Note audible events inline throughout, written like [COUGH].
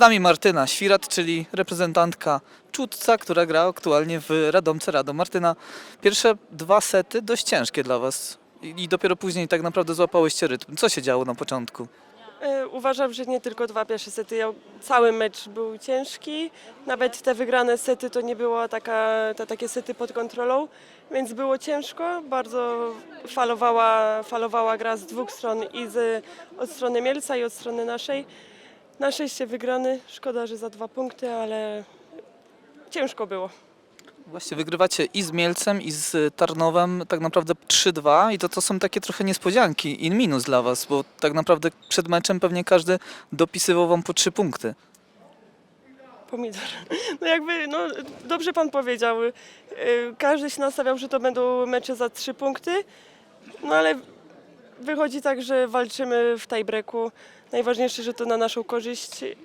nami Martyna Świrat, czyli reprezentantka Czutca, która gra aktualnie w Radomce Radom. Martyna, pierwsze dwa sety dość ciężkie dla Was i dopiero później tak naprawdę złapałyście rytm. Co się działo na początku? E, Uważam, że nie tylko dwa pierwsze sety. Cały mecz był ciężki. Nawet te wygrane sety to nie było taka, te takie sety pod kontrolą, więc było ciężko. Bardzo falowała, falowała gra z dwóch stron i z, od strony Mielca i od strony naszej. Na szczęście wygrany. Szkoda, że za dwa punkty, ale ciężko było. Właśnie wygrywacie i z Mielcem, i z Tarnowem tak naprawdę 3-2 i to, to są takie trochę niespodzianki, in minus dla Was, bo tak naprawdę przed meczem pewnie każdy dopisywał Wam po 3 punkty. Pomidor. [LAUGHS] No jakby, no dobrze pan powiedział. Y, Każdy się nastawiał, że to będą mecze za trzy punkty, no ale wychodzi tak, że walczymy w tiebreaku. Najważniejsze, że to na naszą korzyść, y,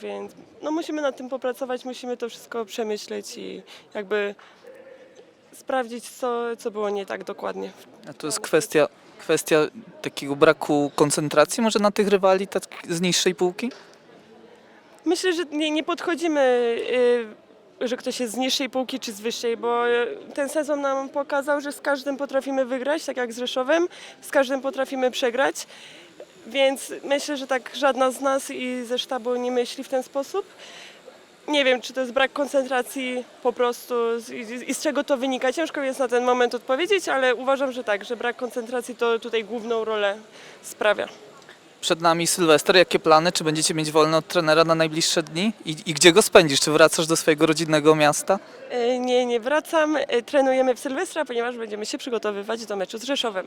więc no musimy nad tym popracować, musimy to wszystko przemyśleć i jakby sprawdzić, co, co było nie tak dokładnie. A to jest kwestia, kwestia takiego braku koncentracji może na tych rywali tak z niższej półki? Myślę, że nie, nie podchodzimy, y, że ktoś jest z niższej półki czy z wyższej, bo y, ten sezon nam pokazał, że z każdym potrafimy wygrać, tak jak z Rzeszowem, z każdym potrafimy przegrać. Więc myślę, że tak żadna z nas i ze sztabu nie myśli w ten sposób. Nie wiem, czy to jest brak koncentracji po prostu i z czego to wynika. Ciężko jest na ten moment odpowiedzieć, ale uważam, że tak, że brak koncentracji to tutaj główną rolę sprawia. Przed nami Sylwester, jakie plany? Czy będziecie mieć wolne od trenera na najbliższe dni? I, I gdzie go spędzisz? Czy wracasz do swojego rodzinnego miasta? E, Nie, nie wracam. E, Trenujemy w Sylwestra, ponieważ będziemy się przygotowywać do meczu z Rzeszowem.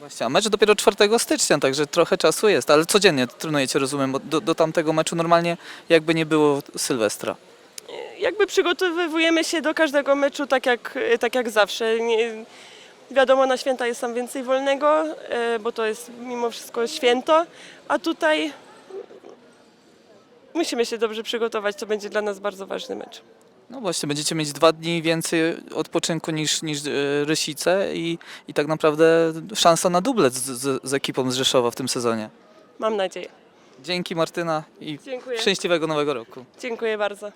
Właśnie, a mecz dopiero 4 stycznia, także trochę czasu jest, ale codziennie trenujecie, rozumiem, bo do, do tamtego meczu normalnie jakby nie było Sylwestra. E, Jakby przygotowujemy się do każdego meczu tak jak, tak jak zawsze. Nie, wiadomo, na święta jest tam więcej wolnego, e, bo to jest mimo wszystko święto, a tutaj musimy się dobrze przygotować. To będzie dla nas bardzo ważny mecz. No właśnie, będziecie mieć dwa dni więcej odpoczynku niż, niż e, Rysice i, i tak naprawdę szansa na dublet z, z, z ekipą z Rzeszowa w tym sezonie. Mam nadzieję. Dzięki Martyna i Dziękuję. szczęśliwego nowego roku. Dziękuję bardzo.